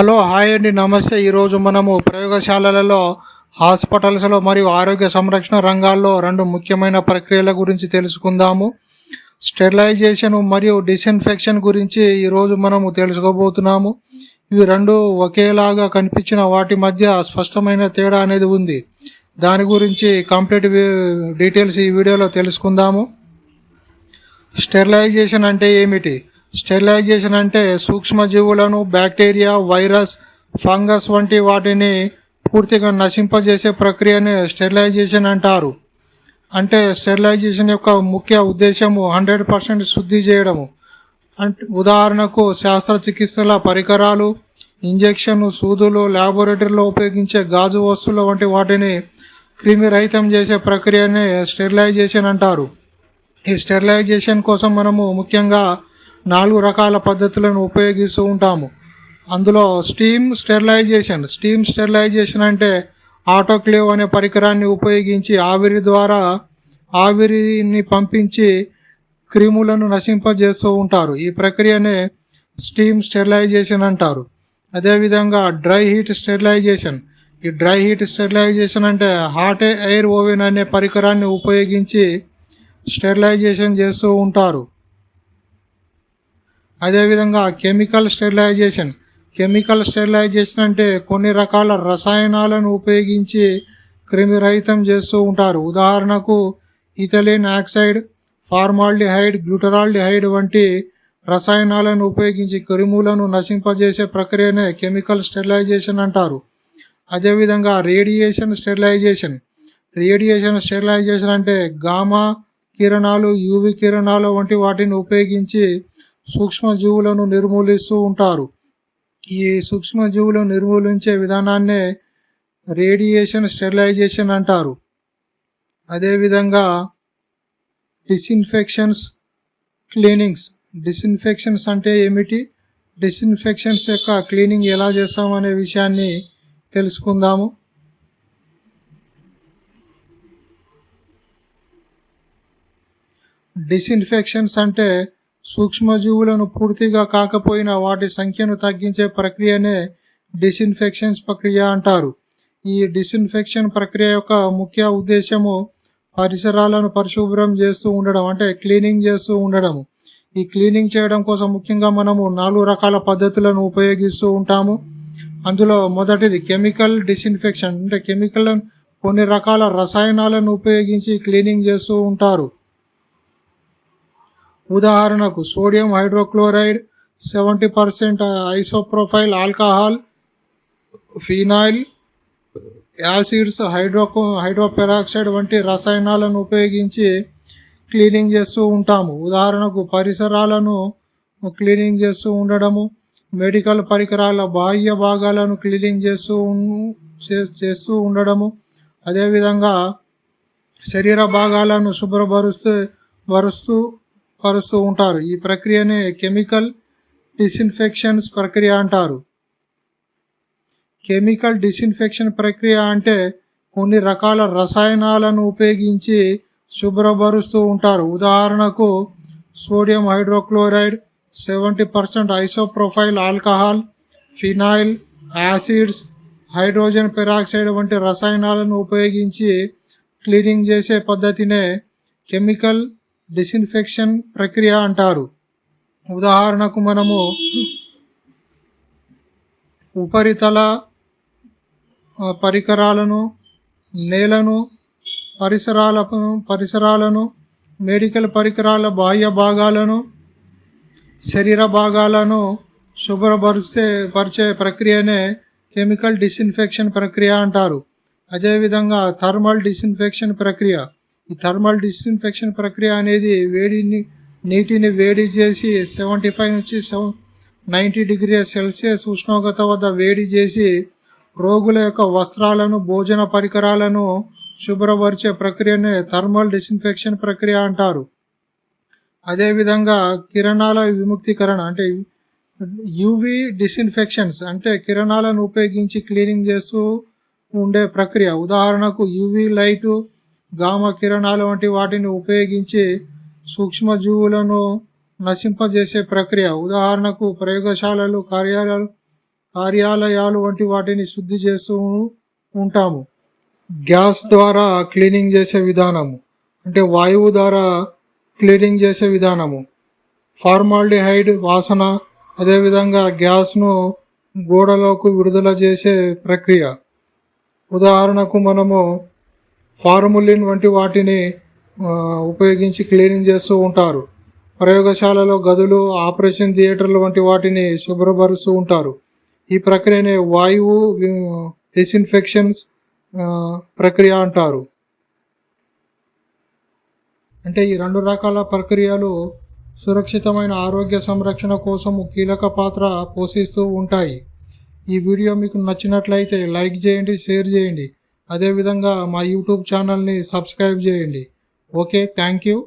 Hello hi అండి నమస్తే. ఈరోజు మనము ప్రయోగశాలలలో హాస్పిటల్స్లో మరియు ఆరోగ్య సంరక్షణ రంగాల్లో రెండు ముఖ్యమైన ప్రక్రియల గురించి తెలుసుకుందాము. స్టెరిలైజేషన్ మరియు డిస్ఇన్ఫెక్షన్ గురించి ఈరోజు మనము తెలుసుకోబోతున్నాము. ఇవి రెండు ఒకేలాగా కనిపించిన వాటి మధ్య స్పష్టమైన తేడా అనేది ఉంది. దాని గురించి కంప్లీట్ డీటెయిల్స్ ఈ వీడియోలో తెలుసుకుందాము. స్టెరిలైజేషన్ అంటే ఏమిటి? స్టెరిలైజేషన్ అంటే సూక్ష్మజీవులను బ్యాక్టీరియా వైరస్ ఫంగస్ వంటి వాటిని పూర్తిగా నశింపజేసే ప్రక్రియనే స్టెరిలైజేషన్ అంటారు. అంటే స్టెరిలైజేషన్ యొక్క ముఖ్య ఉద్దేశము హండ్రెడ్ పర్సెంట్ శుద్ధి చేయడము. అంటే ఉదాహరణకు శస్త్రచికిత్సల పరికరాలు ఇంజెక్షన్ సూదులు ల్యాబొరేటరీలో ఉపయోగించే గాజు వస్తువులు వంటి వాటిని క్రిమిరహితం చేసే ప్రక్రియనే స్టెరిలైజేషన్ అంటారు. ఈ స్టెరిలైజేషన్ కోసం మనము ముఖ్యంగా నాలుగు రకాల పద్ధతులను ఉపయోగిస్తూ ఉంటాము. అందులో స్టీమ్ స్టెరిలైజేషన్. స్టీమ్ స్టెరిలైజేషన్ అంటే ఆటోక్లేవ్ అనే పరికరాన్ని ఉపయోగించి ఆవిరి ద్వారా ఆవిరిని పంపించి క్రిములను నశింపజేస్తూ ఉంటారు. ఈ ప్రక్రియనే స్టీమ్ స్టెరిలైజేషన్ అంటారు. అదేవిధంగా డ్రై హీట్ స్టెరిలైజేషన్. ఈ డ్రై హీట్ స్టెరిలైజేషన్ అంటే హాట్ ఎయిర్ ఓవెన్ అనే పరికరాన్ని ఉపయోగించి స్టెరిలైజేషన్ చేస్తూ ఉంటారు. అదేవిధంగా కెమికల్ స్టెరిలైజేషన్. కెమికల్ స్టెరిలైజేషన్ అంటే కొన్ని రకాల రసాయనాలను ఉపయోగించి క్రిమిరహితం చేస్తూ ఉంటారు. ఉదాహరణకు ఇథలిన్ ఆక్సైడ్ ఫార్మాల్డిహైడ్ గ్లూటరాల్డిహైడ్ వంటి రసాయనాలను ఉపయోగించి క్రిములను నశింపజేసే ప్రక్రియనే కెమికల్ స్టెరిలైజేషన్ అంటారు. అదేవిధంగా రేడియేషన్ స్టెరిలైజేషన్. రేడియేషన్ స్టెరిలైజేషన్ అంటే గామా కిరణాలు యూవి కిరణాలు వంటి వాటిని ఉపయోగించి సూక్ష్మజీవులను నిర్మూలిస్తూ ఉంటారు. ఈ సూక్ష్మజీవులను నిర్మూలించే విధానాన్నే రేడియేషన్ స్టెరిలైజేషన్ అంటారు. అదేవిధంగా డిస్ఇన్ఫెక్షన్స్ క్లీనింగ్స్. డిస్ఇన్ఫెక్షన్స్ అంటే ఏమిటి? డిస్ఇన్ఫెక్షన్స్ యొక్క క్లీనింగ్ ఎలా చేస్తామనే విషయాన్ని తెలుసుకుందాము. డిస్ఇన్ఫెక్షన్స్ అంటే సూక్ష్మజీవులను పూర్తిగా కాకపోయినా వాటి సంఖ్యను తగ్గించే ప్రక్రియనే డిసిన్ఫెక్షన్స్ ప్రక్రియ అంటారు. ఈ డిస్ఇన్ఫెక్షన్ ప్రక్రియ యొక్క ముఖ్య ఉద్దేశము పరిసరాలను పరిశుభ్రం చేస్తూ ఉండడం అంటే క్లీనింగ్ చేస్తూ ఉండడము ఈ క్లీనింగ్ చేయడం కోసం ముఖ్యంగా మనము నాలుగు రకాల పద్ధతులను ఉపయోగిస్తూ ఉంటాము. అందులో మొదటిది కెమికల్ డిస్ఇన్ఫెక్షన్ అంటే కెమికల్ కొన్ని రకాల రసాయనాలను ఉపయోగించి క్లీనింగ్ చేస్తూ ఉంటారు. ఉదాహరణకు sodium hydrochloride seventy percent isopropyl alcohol phenyl acids hydro hydroperoxide వంటి రసాయనాలను ఉపయోగించి క్లీనింగ్ చేస్తూ ఉంటాము. ఉదాహరణకు పరిసరాలను క్లీనింగ్ చేస్తూ ఉండడము మెడికల్ పరికరాల బాహ్య భాగాలను క్లీనింగ్ చేస్తూ చే- చేస్తూ ఉండడము అదేవిధంగా శరీర భాగాలను శుభ్రపరుస్తూ పరుస్తూ పరుస్తూ ఉంటారు. ఈ ప్రక్రియనే కెమికల్ డిస్ఇన్ఫెక్షన్స్ ప్రక్రియ అంటారు. కెమికల్ డిస్ఇన్ఫెక్షన్ ప్రక్రియ అంటే కొన్ని రకాల రసాయనాలను ఉపయోగించి శుభ్రపరుస్తూ ఉంటారు. ఉదాహరణకు sodium hydrochloride seventy percent isopropyl alcohol phenyl acids hydrogen peroxide వంటి రసాయనాలను ఉపయోగించి క్లీనింగ్ చేసే పద్ధతినే కెమికల్ డిస్ఇన్ఫెక్షన్ ప్రక్రియ అంటారు. ఉదాహరణకు మనము ఉపరితల పరికరాలను నేలను పరిసరాలను పరిసరాలను మెడికల్ పరికరాల బాహ్య భాగాలను శరీర భాగాలను శుభ్రపరిచే పరిచే ప్రక్రియనే కెమికల్ డిస్ఇన్ఫెక్షన్ ప్రక్రియ అంటారు. అదేవిధంగా థర్మల్ డిస్ఇన్ఫెక్షన్ ప్రక్రియ. థర్మల్ డిస్ఇన్ఫెక్షన్ ప్రక్రియ అనేది వేడిని నీటిని వేడి చేసి సెవెంటీ ఫైవ్ నుంచి సెవెన్ నైంటీ డిగ్రీ సెల్సియస్ ఉష్ణోగ్రత వద్ద వేడి చేసి రోగుల యొక్క వస్త్రాలను భోజన పరికరాలను శుభ్రపరిచే ప్రక్రియనే థర్మల్ డిస్ఇన్ఫెక్షన్ ప్రక్రియ అంటారు. అదేవిధంగా కిరణాల విముక్తీకరణ అంటే యూవి డిస్ఇన్ఫెక్షన్స్ అంటే కిరణాలను ఉపయోగించి క్లీనింగ్ చేస్తూ ఉండే ప్రక్రియ. ఉదాహరణకు యూవి లైటు గామ కిరణాలు వంటి వాటిని ఉపయోగించి సూక్ష్మజీవులను నశింపజేసే ప్రక్రియ. ఉదాహరణకు ప్రయోగశాలలు కార్యాలయాలు కార్యాలయాలు వంటి వాటిని శుద్ధి చేస్తూ ఉంటాము. గ్యాస్ ద్వారా క్లీనింగ్ చేసే విధానము అంటే వాయువు ద్వారా క్లీనింగ్ చేసే విధానము. ఫార్మాల్డిహైడ్ వాసన అదేవిధంగా గ్యాస్ను గోడలోకి విడుదల చేసే ప్రక్రియ. ఉదాహరణకు మనము ఫార్ములిన్ వంటి వాటిని ఉపయోగించి క్లీనింగ్ చేస్తూ ఉంటారు. ప్రయోగశాలలో గదులు ఆపరేషన్ థియేటర్లు వంటి వాటిని శుభ్రపరుస్తూ ఉంటారు. ఈ ప్రక్రియనే వాయువు డిస్ఇన్ఫెక్షన్స్ ప్రక్రియ అంటారు. అంటే ఈ రెండు రకాల ప్రక్రియలు సురక్షితమైన ఆరోగ్య సంరక్షణ కోసం కీలక పాత్ర పోషిస్తూ ఉంటాయి. ఈ వీడియో మీకు నచ్చినట్లయితే లైక్ చేయండి షేర్ చేయండి. అదేవిధంగా మా యూట్యూబ్ ఛానల్ని సబ్స్క్రైబ్ చేయండి. Okay thank you.